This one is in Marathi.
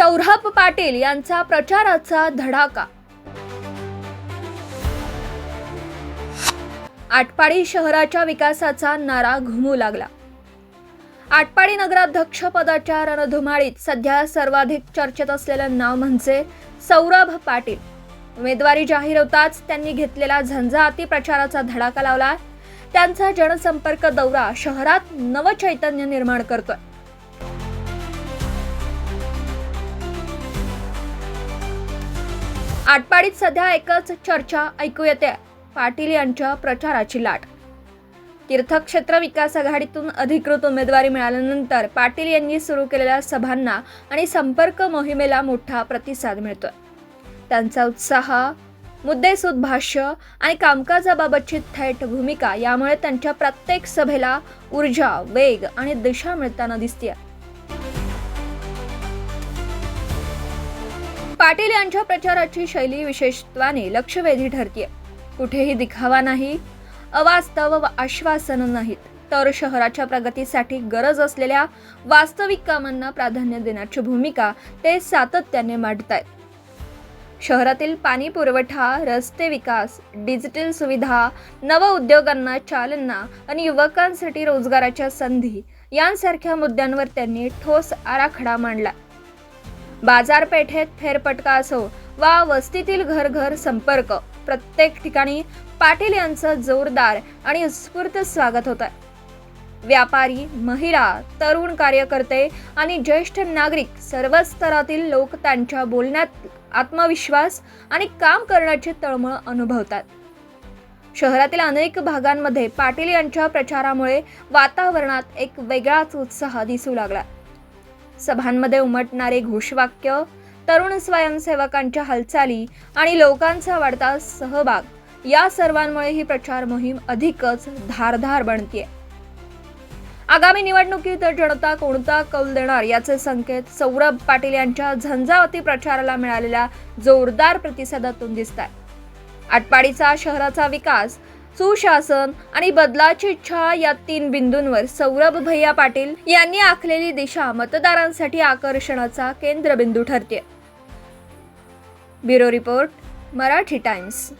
सौरभ पाटील यांचा प्रचाराचा धडाका. आटपाडी शहराच्या विकासाचा नारा घुमू लागला. आटपाडी नगराध्यक्ष पदाच्या रणधुमाळीत सध्या सर्वाधिक चर्चेत असलेलं नाव म्हणजे सौरभ पाटील. उमेदवारी जाहीर होताच त्यांनी घेतलेला झंझाती प्रचाराचा धडाका लावला. त्यांचा जनसंपर्क दौरा शहरात नवचैतन्य निर्माण करतोय. आटपाडीत सध्या एकच चर्चा ऐकू येते. पाटील यांच्या प्रचाराची लाट. तीर्थक्षेत्र विकास आघाडीतून अधिकृत उमेदवारी मिळाल्यानंतर पाटील यांनी सुरू केलेल्या सभांना आणि संपर्क मोहिमेला मोठा प्रतिसाद मिळतोय. त्यांचा उत्साह मुद्देसूद भाष्य आणि कामकाजाबाबतची थेट भूमिका यामुळे त्यांच्या प्रत्येक सभेला ऊर्जा वेग आणि दिशा मिळताना दिसते पाटील यांच्या प्रचाराची शैली विशेषत्वाने लक्षवेधी ठरते कुठेही दिखावा नाही अवास्तव व आश्वासन नाहीत. तर शहराच्या प्रगतीसाठी गरज असलेल्या वास्तविक कामांना प्राधान्य देण्याची भूमिका ते सातत्याने मांडतायत. शहरातील पाणी पुरवठा रस्ते विकास डिजिटल सुविधा नव उद्योगांना चालना आणि युवकांसाठी रोजगाराच्या संधी यांसारख्या मुद्द्यांवर त्यांनी ठोस आराखडा मांडला बाजारपेठेत फेरपटका असो वा वस्तीतील घर घर संपर्क प्रत्येक ठिकाणी पाटील यांचं जोरदार आणि उत्स्फूर्त स्वागत होत आहे व्यापारी महिला तरुण कार्यकर्ते आणि ज्येष्ठ नागरिक सर्व स्तरातील लोक त्यांच्या बोलण्यात आत्मविश्वास आणि काम करण्याची तळमळ अनुभवतात. शहरातील अनेक भागांमध्ये पाटील यांच्या प्रचारामुळे वातावरणात एक वेगळाच उत्साह दिसू लागला. सभांमध्ये उमटणारे घोषवाक्य तरुण स्वयंसेवकांच्या हालचाली आणि लोकांचा वाढता सहभाग या सर्वांमुळे ही प्रचार मोहीम अधिकच धारधार बनतीये. आगामी निवडणुकीत जनता कोणता कौल देणार याचे संकेत सौरभ पाटील यांच्या झंझावती प्रचाराला मिळालेल्या जोरदार प्रतिसादातून दिसत आहे आटपाडीचा शहराचा विकास सुशासन आणि बदलाची इच्छा या तीन बिंदूंवर सौरभ भैया पाटील यांनी आखलेली दिशा मतदारांसाठी आकर्षणाचा केंद्रबिंदू ठरते. Bureau report Marathi Times.